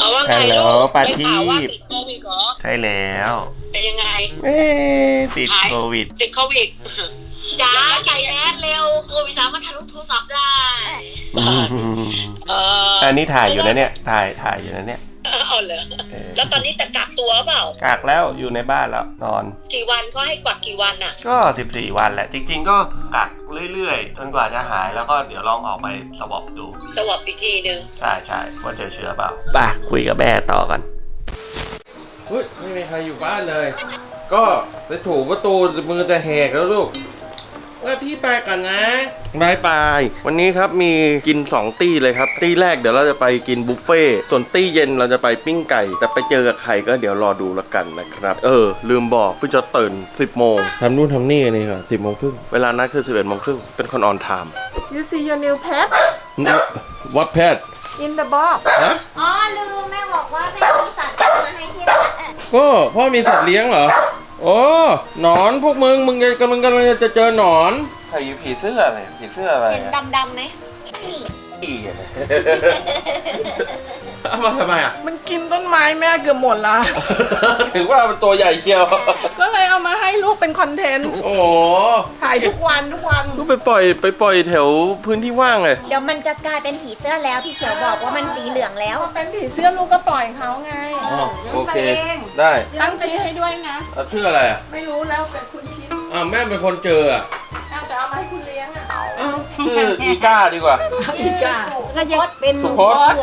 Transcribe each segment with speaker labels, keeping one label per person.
Speaker 1: เอาว่าไง
Speaker 2: ฮัลโหล
Speaker 1: ลูก
Speaker 2: ปา
Speaker 1: ได้
Speaker 2: ที
Speaker 1: ข่าวว่า
Speaker 2: ป
Speaker 1: ติดโควิดเหรอ
Speaker 2: ใช่แล้ว
Speaker 1: เป็นยังไง
Speaker 2: เอ๊ะติดโควิด
Speaker 1: ติดโควิด
Speaker 3: จ้าใส่แมสเร็วโควิดสามารถทะลุโทรศัพท์ได้
Speaker 1: เออ
Speaker 2: อันนี้ถ่ายอยู่นะเนี่ย ถ่ายถ่ายอยู่นะเนี่ย
Speaker 1: เอาเหรอ
Speaker 2: เออ
Speaker 1: แล้วตอนนี้จะกักตัวเปล่า
Speaker 2: กักแล้วอยู่ในบ้านแล้วนอน
Speaker 1: กี่วันเขาให้กักกี่วันอะ
Speaker 2: ก็ 14 วันแหละ จริง ๆ ก็กักเรื่อยๆจนกว่าจะหายแล้วก็เดี๋ยวลองออกไปสวอปดู
Speaker 1: สวอปอีกทีหนึ่ง
Speaker 2: ใช่ใช่ว่าเจอเชื้อเปล่าป่ะคุยกับแม่ต่อกันเฮ้ยไม่มีใครอยู่บ้านเลย ก็ไปถูประตูมือจะแหกแล้วลูก ว่าพี่ไปกันนะบายบายวันนี้ครับมีกิน 2 ตี้เลยครับ ตี้แรกเดี๋ยวเราจะไปกินบุฟเฟ่ต์ส่วนตี้เย็นเราจะไปปิ้งไก่ แต่ไปเจอกับใครก็เดี๋ยวรอดูแล้วกันนะครับ เออ ลืมบอกเพิ่งจะตื่น 10 โมงทำนู่นทำนี่กันนี่ก่อน10โมงครึ่งเวลานัดคือ 11โมงครึ่งเป็นคนออนไทม์
Speaker 4: You see your new pet
Speaker 2: วัดแพท
Speaker 4: in the box
Speaker 3: อ๋อลืมแม่บอกว่าแม่มีสัตว์มาให้ที่ร้าน
Speaker 2: ก็พ่อมีสัตว์เลี้ยงเหรอ โอ้หนอนพวกมึงมึงกำลังกำลังจะเจอหนอนใส่ผีเสื้ออะไรผีเสื้ออะไร
Speaker 3: เห็นดำๆไหมนี่
Speaker 2: อี เอามาทำไมอะ
Speaker 4: มันกินต้นไม้แม่เกือบหมดละ
Speaker 2: ถึงว่ามันตัวใหญ่เชียว
Speaker 4: ก็เลยเอามาให้ลูกเป็นคอนเทนต์
Speaker 2: โอ้โห
Speaker 4: ถ่ายทุกวันทุกวัน
Speaker 2: ก็ไปปล่อยไปปล่อยแถวพื้นที่ว่างเลย
Speaker 3: เดี๋ยวมันจะกลายเป็นผีเสื้อแล้วพี่เขียวบอกว่ามันสีเหลืองแล้ว
Speaker 4: พอเป็นผีเสื้อลูกก็ปล่อยเขาไง
Speaker 2: อ๋อโอเค
Speaker 4: ลี้ยงไปง
Speaker 2: ได้
Speaker 4: ตั้งชื่อให้ด้วยนะ
Speaker 2: เอาชื่ออะไรอะ
Speaker 4: ไม่รู้แล้วแต่คุณคิด
Speaker 2: อ้าวแม่เป็นคนเจออะ
Speaker 4: เอาแต่เอามาให้คุณเลี้ยงอะ
Speaker 2: อ้าว ชื่ออีก้าดีกว่า
Speaker 3: ชื่อสุก็จะเป็น
Speaker 2: สุพจน์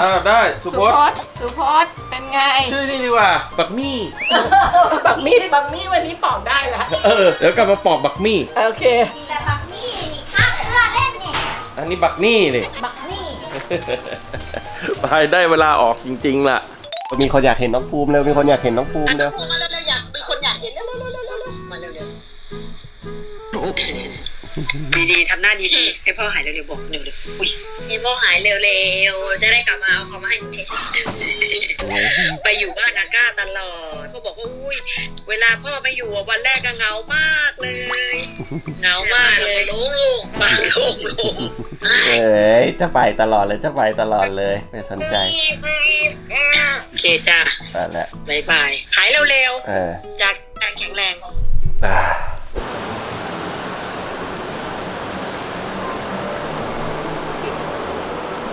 Speaker 2: อ้าวได้สุ
Speaker 4: สุ
Speaker 2: พจน์
Speaker 4: พจน์สุพจน์เป็นไง
Speaker 2: ชื่อนี่ดีกว่า บักมี่
Speaker 4: บักมี่บักมี่วันนี้ปอกได้ละ
Speaker 2: เออ เดี๋ยวกลับมาปอกบักมี่
Speaker 4: โอเค
Speaker 3: แต่บักนี่นี่ข้างเสื้อเล่นนี่
Speaker 2: อันนี้บักนี่นี่
Speaker 3: บักนี่
Speaker 2: ไปได้เวลาออกจริงๆล่ะ มีคนอยากเห็นน้องภูมิเร็วมีคนอยากเห็นน้องภูมิเร็ว
Speaker 1: มาแล้วอยา ดีๆทำหน้าดีๆให้พ่อหายเร็วๆบอกเร็วๆอุ้ย
Speaker 3: เห็นพ่อหายเร็วๆ จะได้กลับมาเอาเขามาให้หนูเทส
Speaker 1: ไปอยู่บ้านอาก้าตลอดเขาบอกว่าอุ้ยเวลาพ่อไม่อยู่อะวันแรกก็เหงามากเลยเหงามากเลย
Speaker 3: ลุงลุง
Speaker 1: บ้านโล่งลง
Speaker 2: เอ้ยจะไปตลอดเลยจะไปตลอดเลยไม่สนใจ
Speaker 1: โอเคจ้า
Speaker 2: ไปแล้ว
Speaker 1: บายบายหายเร็ว
Speaker 2: เออ
Speaker 1: ๆจากการแข็งแรง
Speaker 2: อ่า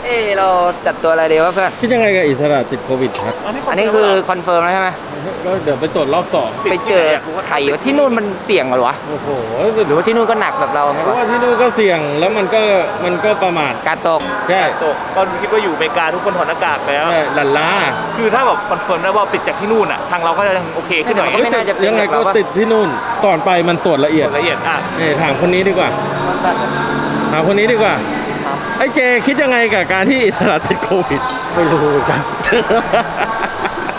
Speaker 5: เอ้เราจัดตัวอะไรดีวะเพื่อน
Speaker 2: คิดยังไงกับอิสระติดโควิดครับ
Speaker 5: อันนี้คือคอนเฟิร์มแล้วใช่ไหม
Speaker 2: ก็เดี๋ยวไปตรวจรอบสอง
Speaker 5: ไปเจอไข่ว่าที่นู่นมันเสี่ยงเหรอวะ
Speaker 2: โอ้โห
Speaker 5: หรือว่าที่นู่นก็หนักแบบเราไหม
Speaker 2: เพราะ
Speaker 5: วะ
Speaker 2: ว่าที่นู่นก็เสี่ยงแล้วมันก็มันก็ประมาท
Speaker 5: การตก
Speaker 2: ใช่
Speaker 6: ตกตอนคิดว่าอยู่อเมริกาทุกคนถอดหน้ากากแล้ว
Speaker 2: ใช่หลันล้า
Speaker 6: คือถ้าแบบคอนเฟิร์มได้ว่าติดจากที่นู่นอะทางเราก็ยังโอเคขึ้นหน่อย
Speaker 5: ก็ไม่น่าจะเป็น
Speaker 2: ยังไงก็
Speaker 5: แบบว่า
Speaker 2: ติดที่นู่นก่อนไปมันตรวจละเอียด
Speaker 6: ละเอียดอะ
Speaker 2: นี่ถามคนนี้ดีกว่าถามคนนี้ดีกว่า ไอ้เจคิดยังไงกับการที่อิสระติดโควิด ไม่รู้เหมือนกัน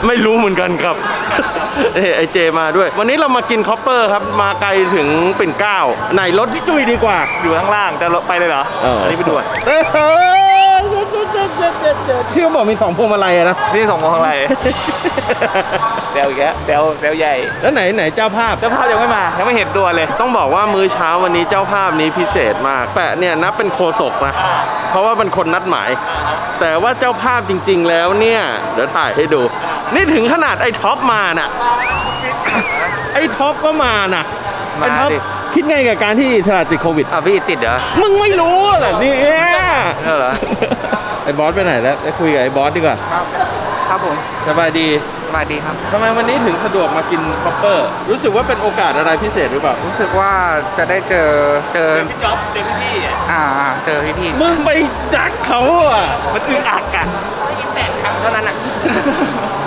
Speaker 2: ไม่รู้เหมือนกันครับเอ้ยไอเจมาด้วย วันนี้เรามากินคอปเปอร์ครับ มาไกลถึงปิ่นเกล้าไหนรถพี่จุ้ยดีกว่า
Speaker 6: อยู่ข้างล่าง แต่เราไปเลยเหรอ
Speaker 2: เอออั
Speaker 6: นนี้ไปด่วน
Speaker 2: เอ้ย ที่เขาบอกมีสองพวงมาลัยอะนะ
Speaker 6: นี่ส่งมาข้างไรแซวอีกแล้วแซวแซวใหญ่
Speaker 2: แล้วไหนไหนเจ้าภาพ
Speaker 6: เจ้าภาพยังไม่มา ยังไม่เห็นตัวเลย
Speaker 2: ต้องบอกว่ามื้อเช้าวันนี้เจ้าภาพนี้พิเศษมาก แปะเนี่ยนับเป็นโคศกนะเพราะว่าเป็นคนนัดหมาย แต่ว่าเจ้าภาพจริง ๆ แล้วเนี่ย เดี๋ยวถ่ายให้ดู นี่ถึงขนาดไอ้ท็อปมาน่ะ ไอ้ท็อปก็มาน่ะ
Speaker 5: มา
Speaker 2: ไอ้ท็อป
Speaker 5: ดิ
Speaker 2: คิดไงกับการที่สลัดติดโควิด
Speaker 5: อะพี่ติดเหรอ
Speaker 2: มึงไม่รู้เหรอเนี่ย
Speaker 5: เออเหรอ
Speaker 2: ไอ้บอสไปไหนแล้วไปคุยกับไอ้บอสดีกว่า
Speaker 5: ครับผม
Speaker 2: สบายดี
Speaker 5: สวัสดีครับ
Speaker 2: ทำไมวันนี้ถึงสะดวกมากินคอปเปอร์ รู้สึกว่าเป็นโอกาสอะไรพิเศษหรือเปล่า
Speaker 5: รู้สึกว่าจะได้เจอเจอ
Speaker 6: เจอพี่จ๊อบเจอพี่พี่ๆอะ
Speaker 5: อ่าเจอพี่พี่
Speaker 2: มึงไปดักเขาอะ
Speaker 6: มันอึดอัดกัน
Speaker 5: แปดครั้งเท่านั้นอะ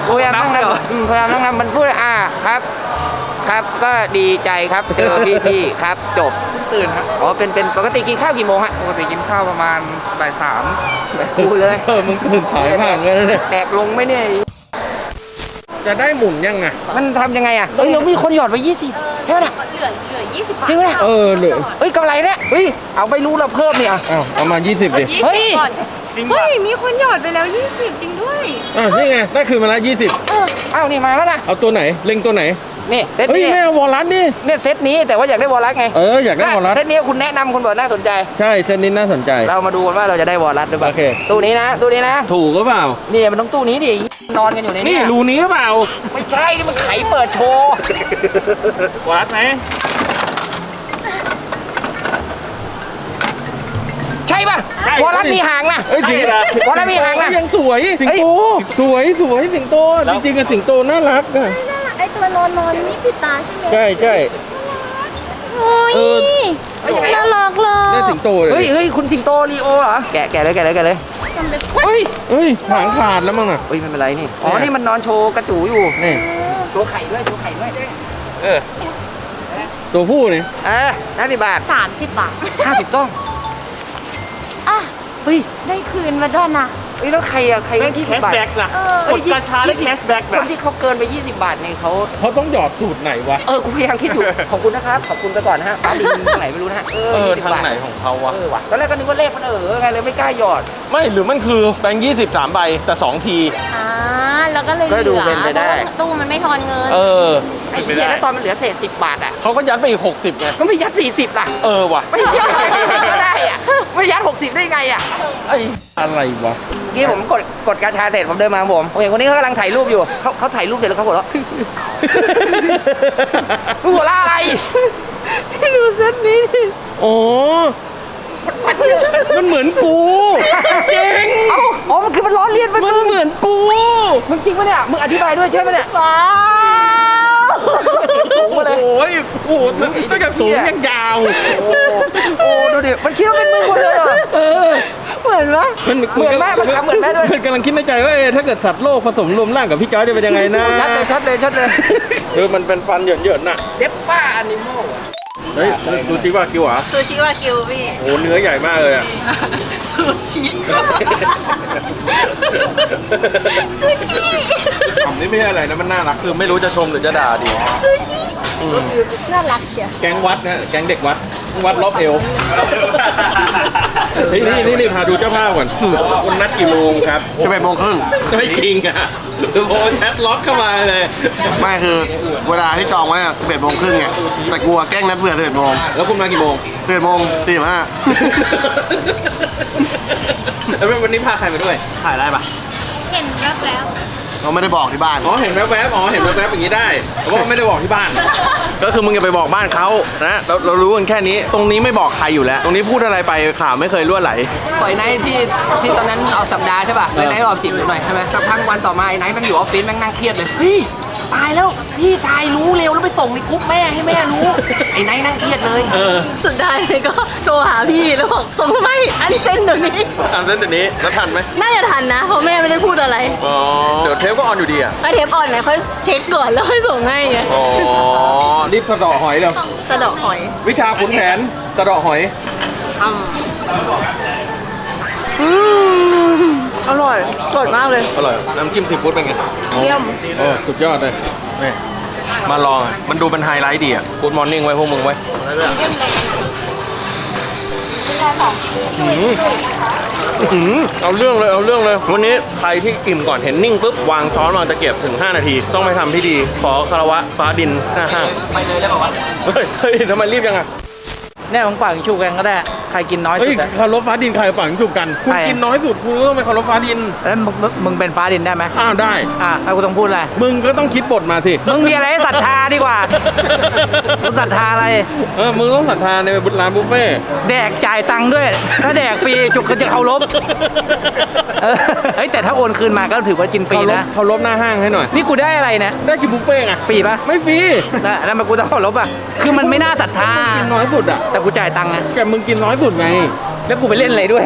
Speaker 5: พยายามต้อง
Speaker 6: นับเลยเหรอ
Speaker 5: ทำอืมพยายามต้องทำมันพูดอ่าครับ ครับก็ดีใจครับเจอพี่พี่ๆครับจบ ตื่นครับอ๋อเป็นเป็นปกติกินข้าวกี่โมงฮะปกติกินข้าวประมาณบ่ายสามแบบกูเลย
Speaker 2: เออมึงตื่นสายมากเลยนะเนี่ย
Speaker 5: แดกลงไหมเนี่ย
Speaker 2: จะได้หมุนยังไง
Speaker 5: มันทำยังไงอะเฮ้ยเรามีคนหยอดไปยี่สิบใช่ไหมเนี่ย
Speaker 3: เหลือเหลือ20บาท
Speaker 5: จริงไหมเนี่ย
Speaker 2: เออเดี๋ยว
Speaker 5: เฮ้ยกำไรเนี่ยเฮ้ยเอาไม่รู้เราเพิ่มเนี่ย
Speaker 2: อ้าวเอามา20 ดิ
Speaker 5: เฮ้ย
Speaker 6: จริง
Speaker 7: เฮ้
Speaker 6: ป่ะ
Speaker 7: ยมีคนหยอดไปแล้ว 20 จริงด้วย
Speaker 2: อ้าวนี่ไงได้คืนมาแล้ว
Speaker 5: เอ้านี่มาแล้วนะ
Speaker 2: 20เอาตัวไหน เล็งตัวไหน
Speaker 5: อ นี่เซต
Speaker 2: เฮ้ย
Speaker 5: นี้
Speaker 2: ไม่เอาวอลลัสนี่
Speaker 5: เนี่ยเซตนี้แต่ว่าอยากได้วอลลัสไง
Speaker 2: เอออยากได้วอลลัส
Speaker 5: เซตนี้คุณแนะนำคุณบอกน่าสนใจ
Speaker 2: ใช่เซตนี้น่าสนใจ
Speaker 5: เรามาดูกันว่าเราจะได้วอลลัสหรือเปล่า
Speaker 2: โอเค
Speaker 5: ตู้นี้นะตู้นี้นะ
Speaker 2: ถูกก็เปล่า
Speaker 5: นี่มันต้องตู้นี้ดินอนกันอยู่ใน
Speaker 2: นี่
Speaker 5: เนี้
Speaker 2: รูนี้หรือเปล่า
Speaker 5: ไม่ใช่นี่มันไขเปิดโชว์
Speaker 2: วอลลัสไหม
Speaker 5: ใช่ป่ะวอลลัสมีหางนะ
Speaker 2: เอ้ยจริงเหรอ
Speaker 5: วอลลัสมีหางนะ
Speaker 2: ยังสวยสิงโตสวยสวยสิงโตจริงๆกับสิงโตน่ารักอะ
Speaker 7: ไอ ตัวนอนนอนนี่ปิดตาใช่ไหม
Speaker 2: ใช่ใช่
Speaker 7: โอ้ย
Speaker 2: เออ
Speaker 7: น่ารักเล
Speaker 2: ได้
Speaker 7: ย
Speaker 2: สิงโตเลย
Speaker 5: เฮ้ยเฮ้ยคุณสิงโตลีโอเหรอ แกะแกะเลยแกะเลยแกะเลย
Speaker 7: จำเป็น
Speaker 5: เฮ้ย
Speaker 2: เฮ้ยหางขาดแล้วมั้งน่ะ
Speaker 5: เฮ้ยไม่เป็นไรนี่ อ๋อ นี่มันนอนโชว์กระจูอยู่
Speaker 2: นี่
Speaker 5: โชว์ไข่ด้วยโชว์ไข่ด้วย
Speaker 2: เออ ตัวผู้นี่
Speaker 5: เออห้าสิบบาท
Speaker 7: สามสิบบาท
Speaker 5: ห้าสิบต้อง
Speaker 7: อะ
Speaker 5: เฮ้ย
Speaker 7: ได้คืนมาด้วยนะ
Speaker 5: เฮ้ยแล้วใครอะใครว่ายี่สิบบาท
Speaker 7: เออ
Speaker 5: กดกระชาได้แคชแบ็กคนที่เขาเกินไป 20 บาทเนี่ยเขา
Speaker 2: เขาต้องหยอดสูตรไหนวะ
Speaker 5: เออกูพยายามคิดอยู่ ขอบคุณนะครับ ขอบคุณไปก่อนนะฮะฟ้าดินทางไหนไม่รู้นะฮะเออ
Speaker 2: เออ
Speaker 5: 20
Speaker 2: ทาง
Speaker 5: บาท
Speaker 2: ไหนของเขาวะ
Speaker 5: เออว่ะตอนแรกก็นึกว่าเลขมันเออไงเลยไม่กล้าหยอด
Speaker 2: ไม่หรือมันคือแบงค์ยี่สิบสามใบแต่สองที
Speaker 7: อ่าแล้วก็เลย
Speaker 5: ก็
Speaker 7: เห
Speaker 5: ดู
Speaker 7: ลือ
Speaker 5: เป็นไปได้
Speaker 7: เพราะว่าตู้มันไม่ทอนเงิน
Speaker 2: เออ
Speaker 5: ไอ้เหี้ยแล้วตอนมันเหลือเศษ10 บาทอะ
Speaker 2: เขาก็ยัดไปอีกหกสิบไง
Speaker 5: ก็ไม่ยัด 40ล่ะ
Speaker 2: เออว่ะ
Speaker 5: ไม่ยัดก็ได้อะ ไม่ยัด60 ได้ไงอะ
Speaker 2: ไอ้อะไรวะ
Speaker 5: เมื่อกี้ผมกดกดกาชาเสร็จผมเดินมาผมผมเห็นคนนี้เขากำลังถ่ายรูปอยู่เขาเขาถ่ายรูปเสร็จแล้วเขาหัวเราะ มึงหัวเราะอะไร
Speaker 7: ดูเซตนี้ดิ
Speaker 2: โอ้มันเหมือนกูเก่ง
Speaker 5: เอ้าอ๋อมันคือมันล้อเลียนไป
Speaker 2: มันเหมือนกู
Speaker 5: มึงจริงปะเนี่ย มึงอธิบายด้วยใช่ปะเนี่ย
Speaker 7: ว้าว
Speaker 5: สูงมาเลย
Speaker 2: โอ้ยโอ้โหตั้งแต่สูงยังยาว
Speaker 5: โอ้โอ้ ดูดิ มันคิดว่าเป็นมึงคนเดียวเหรอ
Speaker 2: เออ
Speaker 7: เหมือนวะ
Speaker 2: มัน
Speaker 5: เหมือนแม่มันทำเหมือนแม่ด้วย
Speaker 2: มันกำลังคิดในใจว่าเอ๊ะถ้าเกิดสัตว์โลกผสมรวมร่างกับพี่จอยจะเป็นยังไงนะ
Speaker 5: ชัดเลยชัดเลยชัดเลย
Speaker 2: เออมันเป็นฟันเหยินๆน่ะ
Speaker 5: เด็บป้าอนิโมล
Speaker 2: เฮ้ยดูจิว่ากิวเหรอะ
Speaker 3: ซูชิวากิวพี่
Speaker 2: โอ้เนื้อใหญ่มากเลยอะ
Speaker 3: ซูชิ
Speaker 2: คำนี้ไม่ใช่อะไรนะมันน่ารักคือไม่รู้จะชมหรือจะด่าดี
Speaker 7: น่ารักเชียว
Speaker 2: แก๊งวัดนะแก๊งเด็กวัด วัดรอบเอว เฮ้ยนี่นี่นี่พาดูเจ้าภาพก่อนคุณนัดกี่โมงครับ
Speaker 8: สิบเอ็ดโมงครึ่ง
Speaker 2: ไม่จริงอะโอ้แชทล็อกเข้ามาเลย
Speaker 8: ไม่คือเวลาที่จองไว้อะสิบเอ็ดโมงครึ่งไงแต่กลัวแกล้งนัดเผื่อสิบเอ็ดโมง
Speaker 2: แล้วคุณมากี่โมง
Speaker 8: สิบเอ็ดโมงตีห้า
Speaker 2: แล้ววันนี้พาใครมาด้วย
Speaker 8: ถ่ายได้ปะ
Speaker 7: เห็นแวบแล้ว
Speaker 8: เราไม่ได้บอกที่บ้าน
Speaker 2: อ๋อเห็นแวบๆอ๋อเห็นแวบๆอย่างนี้ได้แต่ว่าไม่ได้บอกที่บ้าน ก็คือมึงอย่าไปบอกบ้านเขานะเราเรารู้กันแค่นี้ ตรงนี้ไม่บอกใครอยู่แล้ว ตรงนี้พูดอะไรไปข่าวไม่เคยรั่วไหล
Speaker 5: ปล่อยไนท์ที่ที่ตอนนั้นออกสัปดาห์ใช่ป่ะเลยไนท์ออกจีบหนูหน่อยใช่ไหมสักพักวันต่อมาไอ้ไนท์แมันอยู่ออฟฟิศแม่งนั่งเครียดเลยเฮ้ย ตายแล้ว พี่ชายรู้เร็วแล้วไปส่งในกรุ๊ปแม่ให้แม่รู้ ไอ้ไนท์นั่งเครียดเลย
Speaker 2: เออ
Speaker 3: สุดท้ายก็โทรหาพี่แล้วบอกส่งทำไมอันเส้นเดี๋ยวนี้
Speaker 2: อ่านเส้นเดี๋ยวนี้แล้วทันไหม
Speaker 3: น่าจะทันนะเพราะแม่ไม่ได้พูดอะไร
Speaker 2: อ๋อเดี๋ยวเทปก็ออนอยู่ดีอะ
Speaker 3: ถ้าเทปอ่อนไหนค่อยเช็คก่อนแล้วค่อยส่งให้ไง
Speaker 2: อ๋อรีบสะเดาะหอยเร็ว
Speaker 3: สะเดอกหอย
Speaker 2: วิชาขุนแผนสะเดาะหอย
Speaker 3: อ ร่อยสดมากเลย
Speaker 2: อร่อย น้ำจิ้มซีฟู้ดเป็นไง
Speaker 3: เยี่ยม
Speaker 2: โอ้สุดยอดเลยนี่มาลองอะมันดูเป็นไฮไลท์ดีอะกูดมอร์นิ่งไว้พวกมึงไว้อื้อหือเอาเรื่องเลยเอาเรื่องเลย วันนี้ใครที่อิ่มก่อนเห็นนิ่งปุ๊บวางช้อนวางตะเกียบถึง 5 นาที ต้องไปทำพิธีขอคารวะฟ้าดินหน้าห้าง
Speaker 5: ไปเลยได้ป่าวะ
Speaker 2: เฮ้ยเฮ้ยทำไมรีบยังอะ
Speaker 9: เนี่ยของปากชูกันก็ได้ ใครกินน้อย
Speaker 2: เฮ้
Speaker 9: สุ
Speaker 2: ย
Speaker 9: ดอะ
Speaker 2: คารวะฟ้าดินใครปังจุกกัน คุณ
Speaker 9: ใคร
Speaker 2: กินน้อยสุดคุณก็ต้องไปคารวะฟ้าดิน
Speaker 9: แล้วมึงมึงมึงเป็นฟ้าดินได้ไหม
Speaker 2: อ้าวได้
Speaker 9: อะแล้วกูต้องพูดอะไร
Speaker 2: มึงก็ต้องคิดบทมาสิ
Speaker 9: มึงมีอะไรให้ศรัทธาดีกว่า มึงศรัทธาอะไร
Speaker 2: เออ มึงต้องศรัทธาในร้านบุฟเฟ่ต์
Speaker 9: แดกจ่ายตังค์ด้วย ถ้าแดกฟรีจุกก็จะเคารพเออเฮ้ยแต่ถ้าโอนคืนมาก็ถือว่ากินฟรี
Speaker 2: เคารพ
Speaker 9: นะ
Speaker 2: เคารพหน้าห้างให้หน่อย
Speaker 9: นี่กูได้อะไรนะ
Speaker 2: ได้กินบุฟเฟ่ต์ไง
Speaker 9: ฟรีปะ
Speaker 2: ไม่ฟรี
Speaker 9: แล้วแล้วมันกูต้องเคารพอะ คือมันไม่น่าศรัทธา
Speaker 2: กินน้อยสุดอะ
Speaker 9: แต่กูจ่ายตังค์นะ
Speaker 2: แกมึงกินน้อยสุดไง
Speaker 9: แล้วกูไปเล่นอะไรด้วย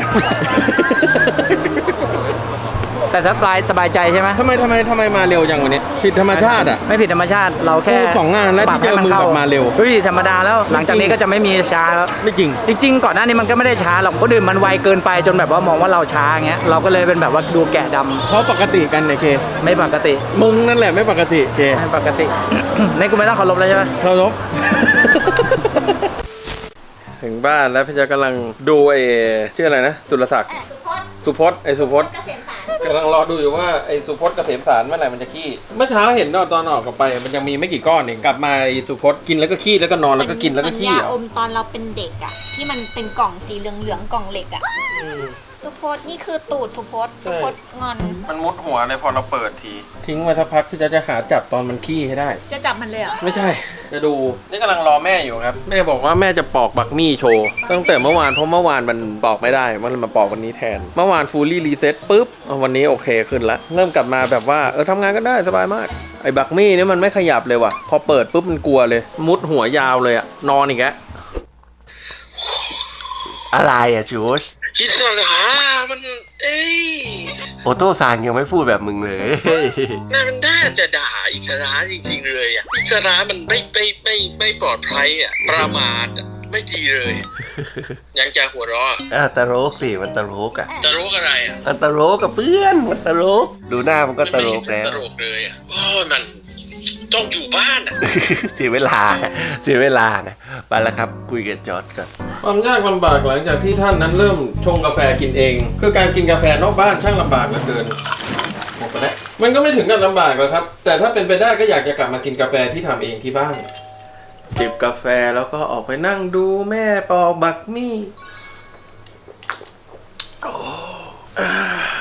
Speaker 9: แต่สบายสบายใจใช่ไหม
Speaker 2: ทำไมทำไมทำไมมาเร็วอย่างวันนี้ ผิดธรรมชาติอะ
Speaker 9: ไม่ผิดธรรมชาติเราแค่
Speaker 2: กูสองงานแล้วที่
Speaker 9: ปรับให้
Speaker 2: เจอมึง
Speaker 9: ข้
Speaker 2: แบบมาเร็ว
Speaker 9: เฮ้ยธรรมดาแล้ว หลังจากนี้ก็จะไม่มีช้าแล้ว
Speaker 2: ไม่จริง
Speaker 9: จริง ๆ ก่อนหน้านี้มันก็ไม่ได้ช้าหรอกคนอื่นมันไวเกินไปจนแบบว่ามองว่าเราช้าอย่างเงี้ย เราก็เลยเป็นแบบว่าดูแกะดำ
Speaker 2: เขาปกติกันเนี่ยเค
Speaker 9: ไม่ปกติ
Speaker 2: มึงนั่นแหละไม่ปกติเค
Speaker 9: ไม่ปกตินี่กูไม่ต้องเคารพแล้วใช่ไหม
Speaker 2: เคารพ ถึงบ้านแล้วพี่เจะกำลังดูไอ้ชื่ออะไรนะ สุรศักดิ์สุพจน์ไอ้สุพจน์
Speaker 7: เกษมสาร
Speaker 2: กำลังรอดูอยู่ว่าไอ้สุพจน์เกษมสารเมื่อไหร่มันจะขี้ เมื่อเช้าเห็นตอนออกกลับไป มันยังมีไม่กี่ก้อนเองกลับมาไอ้สุพจน์กินแล้วก็ขี้แล้วก็นอนแล้วก็กินแล้วก็ขี้
Speaker 7: มัน
Speaker 2: เหร
Speaker 7: ยา
Speaker 2: อ
Speaker 7: อมตอนเราเป็นเด็กอะที่มันเป็นกล่องสีเหลืองๆกล่องเหล็กอะ
Speaker 2: อืม
Speaker 7: สุพจน์นี่คือตูดสุพจน์
Speaker 2: ใช่
Speaker 7: สุพจน์งอน
Speaker 2: มันมุดหัวเลยพอเราเปิดที ทิ้งไว้สักพักที่จะจะหาจับตอนมันขี้ให้ได้
Speaker 7: จะจับมันเลยเหรอ
Speaker 2: ไม่ใช่ จะดู นี่กำลังรอแม่อยู่ครับ แม่บอกว่าแม่จะปอกบักมี่โชว์ ตั้งแต่เมื่อวานเพราะเมื่อวานมันปอกไม่ได้ มันเลยมาปอกวันนี้แทน เมื่อวานฟูลี่รีเซ็ตปุ๊บเอาวันนี้โอเคขึ้นแล้วเริ่มกลับมาแบบว่าเออทำงานก็ได้สบายมาก ไอ้บักมี่เนี่ยมันไม่ขยับเลยว่ะ พอเปิดปุ๊บมันกลัวเลย มุดหัวยาวเลยอะนอนอีกแล้ว
Speaker 8: อะไรอะจูช
Speaker 2: อิสระมัน เอ้ย
Speaker 8: โอโต้ซางยังไม่พูดแบบมึงเลย
Speaker 2: น่ามันน่าจะด่าอิสระจริง ๆ เลยอะอิสระมันไม่ไม่ไม่ไม่ปลอดภัยอะประมาทอะไม่ดีเลย ยังจะหัวเราะ
Speaker 8: อะตะโรกสิมันตะโรกอะ
Speaker 2: จะรู้อะไรอะ
Speaker 8: มันตะโรกกับเพื่อนมันตะโรกดูหน้ามันก็ตะโรกแล้ว
Speaker 2: ตลกเลยอะโอ้ยมัน ต้องอยู่บ้านอะ
Speaker 8: เสียเวลา เสียเวลานะไปแล้วครับคุยกับจอร์ดก่อน
Speaker 2: ความยากลำบากหลังจากที่ท่านนั้นเริ่มชงกาแฟกินเอง คือการกินกาแฟนอกบ้านช่างลำบากเหลือเกินหมดไปแล้วมันก็ไม่ถึงกับลำบากหรอกครับ แต่ถ้าเป็นไปได้ก็อยากจะกลับมากินกาแฟที่ทำเองที่บ้านจิบกาแฟแล้วก็ออกไปนั่งดูแม่ปอกบักมี่โอ้อ่า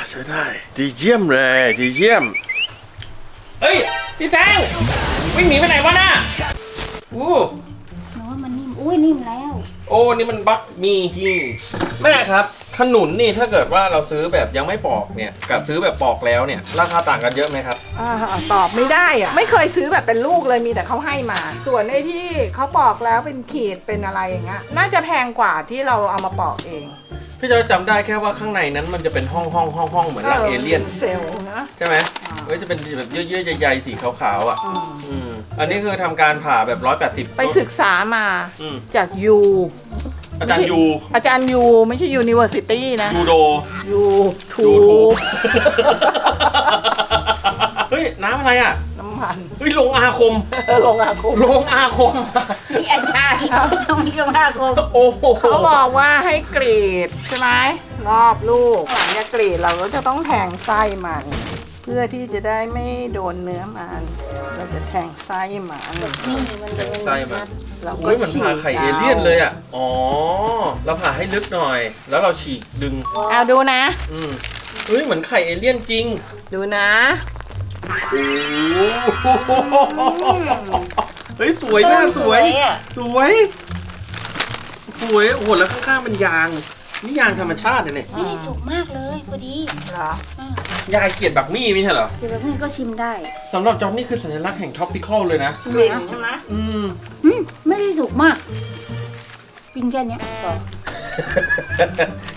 Speaker 2: ใช้ได้ ดีเยี่ยมเลย ดีเยี่ยม เฮ้ย พี่แซงวิ่งหนีไปไหนวะน่ะอู้
Speaker 7: หนูว่ามันนิ่ม อุ้ยนิ่มแล้ว
Speaker 2: โอ้นี่มันบักมีฮีแม่ครับ ขนุนนี่ถ้าเกิดว่าเราซื้อแบบยังไม่ปอกเนี่ย กับซื้อแบบปอกแล้วเนี่ย ราคาต่างกันเยอะไหมครับ
Speaker 4: อ่าตอบไม่ได้อะไม่เคยซื้อแบบเป็นลูกเลยมีแต่เขาให้มา ส่วนไอ้ที่เขาปอกแล้วเป็นขีดเป็นอะไรอย่างเงี้ยน่าจะแพงกว่าที่เราเอามาปอกเอง
Speaker 2: พี่จอยจำได้แค่ว่าข้างในนั้นมันจะเป็นห้องห้องห้องห้องเหมือนหลังเอเลี่ยน
Speaker 4: เซลล์นะ
Speaker 2: ใช่ไหมเว้ยจะเป็นแบบเยื่อๆใยๆสีขาวๆอะอืมอันนี้คือทำการผ่าแบบร้อยแปดสิบ
Speaker 4: ไปศึกษามา
Speaker 2: อืม
Speaker 4: จากยู
Speaker 2: อาจารย์ยู
Speaker 4: อาจารย์ยูไม่ใช่ยูนิเวอร์ซิตี้นะ
Speaker 2: ยูโด
Speaker 4: ยูทู
Speaker 2: ยูทูบเฮ้ย น้ำอะไรอะ
Speaker 4: น้ำมัน
Speaker 2: เฮ้ยลงอาคม
Speaker 4: ลงอาคม
Speaker 2: ลงอาคม
Speaker 7: นี่อาจารย์ต้องมีกำลังคม
Speaker 2: โอ้โห
Speaker 4: เขาบอกว่าให้กรีดใช่ไหมรอบลูกหลังจากกรีดเราก็จะต้องแทงไส้มัน เพื่อที่จะได้ไม่โดนเนื้อมัน เราจะแทงไส้มัน
Speaker 7: นี่มันจะเป็น
Speaker 2: ไส้มัน
Speaker 4: เราก็
Speaker 2: เฮ้ยเหมือน
Speaker 4: ฉี
Speaker 2: ผ่ากไข่เอเลี่ยนเลยอะ อ๋อ เราผ่าให้ลึกหน่อย แล้วเราฉีกดึง
Speaker 4: เอาดูนะ
Speaker 2: อืมเฮ้ยเหมือนไข่เอเลี่ยนจริง
Speaker 4: ดูนะ
Speaker 2: โอ้โหเฮ้ยสวยน่าสวย สวย สวยโอ้โหแล้วข้างๆเป็นยาง นี่ยางธรรมชาติเลยเนี่ย
Speaker 7: นี่สุกมากเลยพอดี
Speaker 4: เหรอ
Speaker 2: ยายเกลียดบักมี่ไม่ใช่เหรอ
Speaker 7: เดี๋ยวแบบนี้ก็ชิมได้
Speaker 2: สำหรับจอห์นนี่คือสัญลักษณ์แห่งท็อปปิคอลเลยนะ
Speaker 4: เหม็นใช่ไหม
Speaker 2: อืม
Speaker 7: อืมไม่ได้สุกมาก กินแค่เนี้ยพอ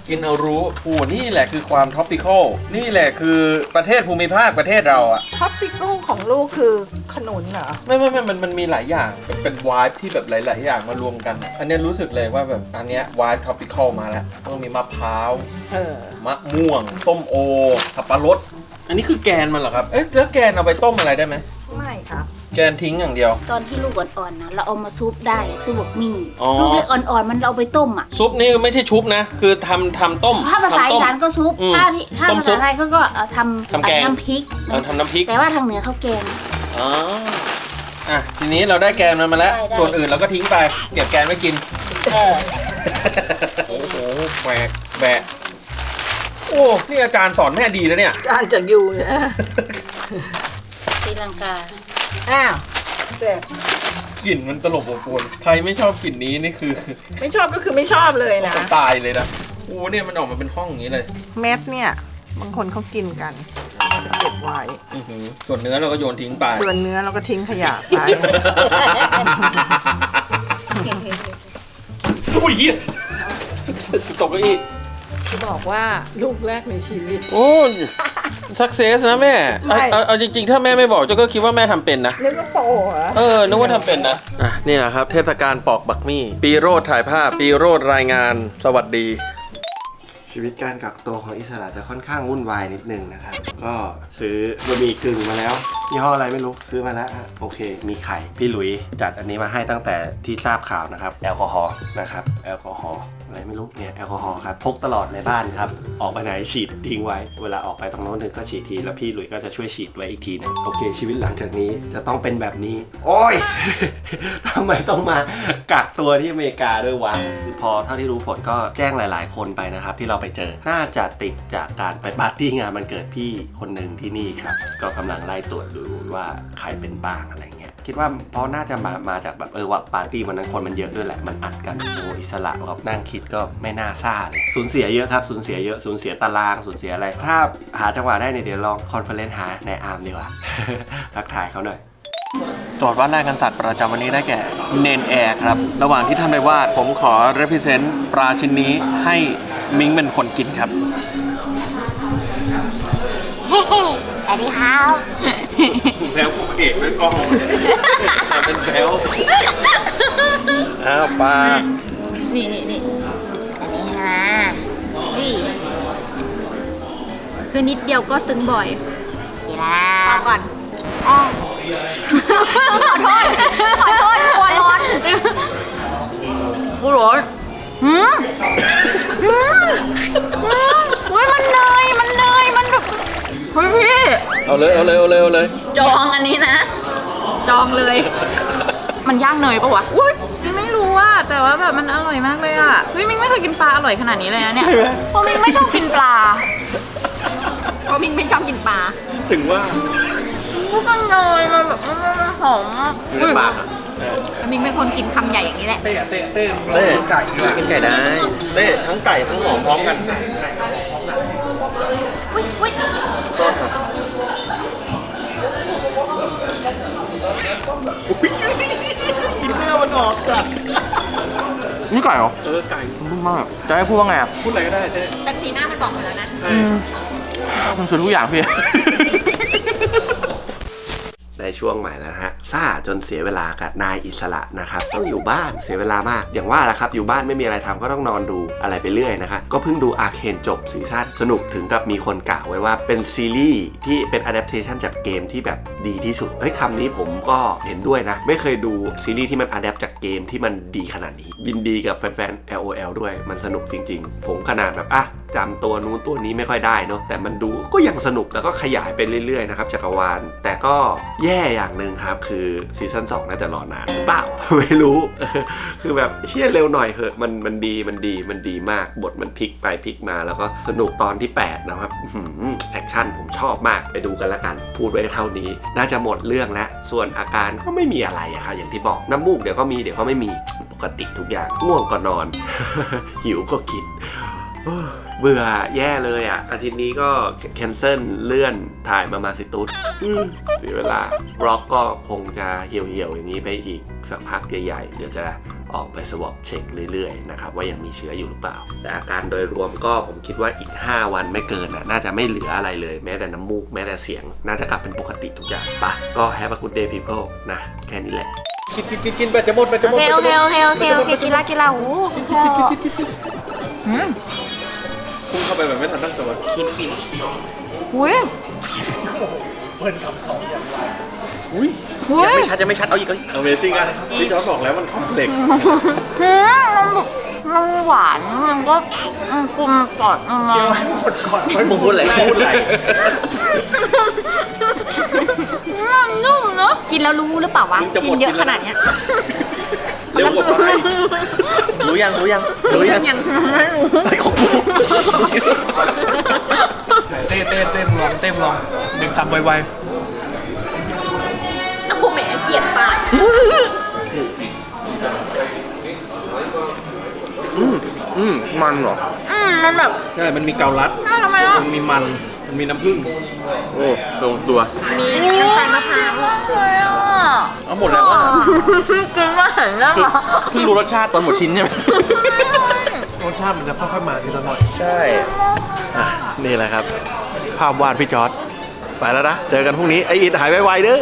Speaker 2: กินเอารู้โอ้โหนี่แหละคือความท็อปปิคอลนี่แหละคือประเทศภูมิภาคประเทศเราอะ
Speaker 4: ท็อปปิคอลของลูกคือขนุนเหรอ
Speaker 2: ไม่ไม่ไม่มันมันมีหลายอย่างเป็นเป็นวายที่แบบหลาย ๆ อย่างมารวมกันอะอันเนี้ยรู้สึกเลยว่าแบบอันเนี้ยวายท็อปปิคอลมาแล้วต้องมีมะพร้าว
Speaker 4: เออ
Speaker 2: มะม่วงส้มโอสับปะรด อันนี้คือแกนมันเหรอครับ เอ๊ะแล้วแกนเอาไปต้มอะไรได้ไหม
Speaker 4: ไม่ครับ
Speaker 2: แกนทิ้งอย่างเดียว
Speaker 7: ตอนที่ลูกอ่อนๆนะเราเอามาซุปได้ซุปบกมี่
Speaker 2: อ๋อ
Speaker 7: ลูกเล็กอ่อนๆมันเราเอาไปต้มอะ
Speaker 2: ซุปนี่ไม่ใช่ชุบนะ คือทำทำต้ม
Speaker 7: ถ้าภาษา
Speaker 2: ทำ
Speaker 7: อี
Speaker 2: ต้ม
Speaker 7: สานก็ซุป
Speaker 2: อืม
Speaker 7: ถ้าที่ถ้า
Speaker 2: ต้ม
Speaker 7: ภา
Speaker 2: ซุ
Speaker 7: ษา
Speaker 2: ป
Speaker 7: ไทยเขาก็เอ่อทำ
Speaker 2: ทำแกง
Speaker 7: ทำพริก
Speaker 2: เออทำน้ำพริก
Speaker 7: แต่ว่าทางเหนือเขาแกง
Speaker 2: อ๋ออะทีนี้เราได้แกนมันมาแล้ว
Speaker 7: ได้ได้
Speaker 2: ส่วนอื่นเราก็ทิ้งไป เก็บแกนไว้กิน
Speaker 7: เออ
Speaker 2: โอ้โหแหวกแบะโอ้ นี่อาจารย์สอนแม่ดีแล้วเนี่ย
Speaker 4: จานจากยูนะ
Speaker 7: ศรีลังกา
Speaker 4: อ้าวเสร็จ
Speaker 2: กลิ่นมันตลบอบอวนใครไม่ชอบกลิ่นนี้นี่คือ
Speaker 4: ไม่ชอบก็คือไม่ชอบเลยนะ
Speaker 2: ตายเลยนะโอ้เนี่ยมันออกมาเป็นห้องอย่างนี้เลย
Speaker 4: เม็ดเนี่ยบางคนเขากินกันเราจะเก็บไว้
Speaker 2: อื้อหือส่วนเนื้อเราก็โยนทิ้งไป
Speaker 4: ส่วนเนื้อเราก็ทิ้งขยะไป
Speaker 2: อุ้ยเหี้ยตกเก้าอี้
Speaker 4: จะบอกว่าลูกแรกในชีวิต
Speaker 2: โอ้ย สักเซสนะแม่
Speaker 4: ไม่
Speaker 2: เอาเอาเอาจริงๆ ถ้าแม่ไม่บอกเจ้าก็คิดว่าแม่ทำเป็นนะ
Speaker 4: นึกว่าโปเหรอ
Speaker 2: เออ นึกว่าทำเป็นนะ อะนี่แหละครับ เทศกาลปอกบักมี่ ปีโรดถ่ายภาพ ปีโรดรายงาน สวัสดี
Speaker 8: ชีวิตการกักตัวของอิสระจะค่อนข้างวุ่นวายนิดนึงนะครับ ก็ซื้อบะหมี่กึ่งมาแล้วยี่ห้ออะไรไม่รู้ซื้อมาแล้วอะโอเค มีไข่ พี่หลุยจัดอันนี้มาให้ตั้งแต่ที่ทราบข่าวนะครับ แอลกอฮอล์นะครับ แอลกอฮอล์ อะไรไม่รู้เนี่ยแอลกอฮอล์ครับพกตลอดในบ้านครับ ออกไปไหนฉีดทิ้งไว้ เวลาออกไปตรงโน้นหนึ่งก็ฉีดที แล้วพี่หลุยส์ก็จะช่วยฉีดไว้อีกทีหนึงโอเค ชีวิตหลังจากนี้จะต้องเป็นแบบนี้ โอ้ย ทำไมต้องมากักตัวที่อเมริกาด้วยวะพอเท่าที่รู้ผลก็แจ้งหลาย ๆ คนไปนะครับ ที่เราไปเจอน่าจะติดจากการไปปาร์ตี้งานมันเกิดพี่คนหนึ่งที่นี่ครับ ก็กำลังไล่ตรวจดูว่าใครเป็นบ้างอะไรเงี้ย คิดว่าเพราะน่าจะมามาจากแบบเออว่าปาร์ตี้วันนั้นคนมันเยอะด้วยแหละมันอัดกันโอ้อิสระครับนั่งคิดก็ไม่น่าซ่าเลยสูญเสียเยอะครับสูญเสียเยอะสูญเสียตารางสูญเสียอะไร ถ้าหาจังหวะได้เนี่ยเดี๋ยวลองคอนเฟอเรนซ์หาในอาร์มดีกว่าทักทายเขาหน่อยโจทย์วาดแรกกันสัตว์ประจำวันนี้ได้แก่เนนแอร์ครับ ระหว่างที่ทำไปวาดผมขอ represent ปลาชิ้นนี้ให้มิงเป็นคนกินครับ
Speaker 3: สวัสดีครับ
Speaker 8: แพ้ผู้เอกด้วยกล้องเป็นแพ้วอ้าวปลา
Speaker 3: นี่นี่นี่อันนี้ฮะนี่คือนิดเดียวก็ซึ้งบ่อยกีฬาพอก่อนขอโทษ ขอโทษครัวร้อน
Speaker 5: ผู้ร้อน
Speaker 3: หืมหืมหืมเฮ้ยมันเนย มันเนย มันแบบเฮ้ยพี่
Speaker 8: เอาเลยเอาเลยเอาเลยเอาเลย
Speaker 3: จองอันนี้นะ จองเลย มันย่างเนยปะวะอุ้ยไม่รู้ว่าแต่ว่าแบบมันอร่อยมากเลยอะเฮ้ยมิงไม่เคยกินปลาอร่อยขนาดนี้เลยนะเนี่ย
Speaker 8: ใช่ไหม
Speaker 3: เพราะมิงไม่ชอบกินปลาเพราะมิงไม่ชอบกินปลา
Speaker 8: ถึงว่า
Speaker 3: ก็มันเนยมันแบบมันหอมมาก
Speaker 5: เลือกปากอะ
Speaker 3: มิงเป็นคนกินคำใหญ่อย่างนี้แหละ
Speaker 8: เต้เต้เต้เต้ไก่
Speaker 5: กินไก่ได้
Speaker 8: เต้ทั้งไก่ทั้งหอมพร้อมกัน
Speaker 3: อุ้ยอุ้ย
Speaker 8: กิ อมันออกจัด
Speaker 5: นี่ไก่เหรอ
Speaker 8: เออไก่
Speaker 5: นุ่มมาก จะให้พูดว่าไงอะ
Speaker 8: พูดอะไรก็ได้เต้
Speaker 3: แต่สีหน้ามันบอกมาแล้วนะ
Speaker 8: ใช่
Speaker 5: มันคือทุกอย่างพี่
Speaker 8: ได้ช่วงใหม่แล้วนะฮะซ่าจนเสียเวลากับนายอิสระนะครับต้องอยู่บ้านเสียเวลามาก อย่างว่าแหละครับอยู่บ้านไม่มีอะไรทำก็ต้องนอนดูอะไรไปเรื่อยนะครับก็เพิ่งดูอาร์เคนจบซีซั่นสนุกถึงกับมีคนกล่าวไว้ว่าเป็นซีรีส์ที่เป็นอะดัปเทชันจากเกมที่แบบดีที่สุดเฮ้ยคำนี้ผมก็เห็นด้วยนะ ไม่เคยดูซีรีส์ที่มันอะดัปจากเกมที่มันดีขนาดนี้ยินดีกับแฟนๆ LOL ด้วยมันสนุกจริง ๆ ผมขนาดแบบอะจำตัวนู้นตัวนี้ไม่ค่อยได้เนาะแต่มันดูก็ยังสนุกแล้วก็ขยายไปเรื่อยๆนะครับจักรวาลแต่ก็แย่อย่างหนึ่งครับ คือซีซั่น2น่าจะรอนานหรือเปล่า ไม่รู้ คือแบบเชี่ยเร็วหน่อยเหอะมันมันดีมันดีมันดีมากบทมันพลิกไปพลิกมาแล้วก็สนุกตอนที่ 8 นะครับแอคชั่นผมชอบมากไปดูกันละกัน พูดไว้เท่านี้ น่าจะหมดเรื่องแล้วส่วนอาการก็ไม่มีอะไรอะครับอย่างที่บอกน้ำมูกเดี๋ยวก็มีเดี๋ยวก็ไม่มีปกติทุกอย่างง่วงก็นอน หิวก็กิน เบื่อแย่เลยอะ อาทิตย์นี้ก็แคนเซิลเลื่อนถ่ายมามาสิตุสอืมเสียเวลาร็อกก็คงจะเหี่ยวๆอย่างนี้ไปอีกสักพักใหญ่ๆ เดี๋ยวจะออกไปสวอปเช็คเรื่อยๆนะครับว่ายังมีเชื้ออยู่หรือเปล่า แต่อาการโดยรวมก็ผมคิดว่าอีก 5 วันไม่เกินอะน่าจะไม่เหลืออะไรเลย แม้แต่น้ำมูก แม้แต่เสียง น่าจะกลับเป็นปกติทุกอย่างปะก็ Have a good day people นะแค่นี้แหละ
Speaker 2: กินกินกินกินไปจะหมดไปจะหม
Speaker 3: โอ
Speaker 2: ด
Speaker 3: เคโอเคโอเคโอเคโอเคกินละกินละโอ้โหอืม
Speaker 2: พุ่งเข้าไปแบบไม่ทันตั้งตัวกินกิน
Speaker 3: อุ้ย
Speaker 2: อุ้ย
Speaker 3: อุ้ย
Speaker 5: ไม่ชัดจะไม่ชัดเอาอีกเอาอีก
Speaker 2: Amazing อะพี่จอร์จบอกแล้วมันคอมเพล็กซ์
Speaker 3: อืมมันแบบมันหวานมันก็มันกลมกล่อมอืม
Speaker 5: มึงพูดอะไร
Speaker 2: พูดอะไร
Speaker 3: มันนุ่มเนอะกินแล้วรู้หรือเปล่าวะ
Speaker 2: มึงจะหมด
Speaker 3: กินเยอะขนาดเนี้ย
Speaker 2: เร็วกว่าไป
Speaker 5: รู้ยังรู้ยังรู้ยัง
Speaker 3: ยังไม่รู้
Speaker 5: ไอ้ของกู
Speaker 9: เต้เต้เต้มลองเต้มลองดึงคำไว
Speaker 3: โอ้โหแหมเกลียดปาก
Speaker 5: อืมอืมมันเหรอ
Speaker 3: อืมมันแบบ
Speaker 2: ใช่มันมีเกาลัด
Speaker 3: น่าทำไมล่ะ
Speaker 2: มันมีมันมันมีน้ำผึ้ง
Speaker 5: โอ้ลงตัว
Speaker 3: มีน้ำตาลมะพร้าวเลย อะ
Speaker 5: เอาหมดแล้วว่า
Speaker 3: กินมาเห็นแล้ว
Speaker 5: คือ
Speaker 3: เหรอ
Speaker 5: เพิ่งรู้รสชาติตอนหมดชิ้นใช่ไหม
Speaker 9: ๆรสชาติมันจะค่อยๆมาทีละหน่อย
Speaker 5: ใช่
Speaker 8: อะนี่แหละครับ ภาพวาดพี่จอร์ดไปแล้วนะ เจอกันพรุ่งนี้ไออิดหายไวๆเด้อ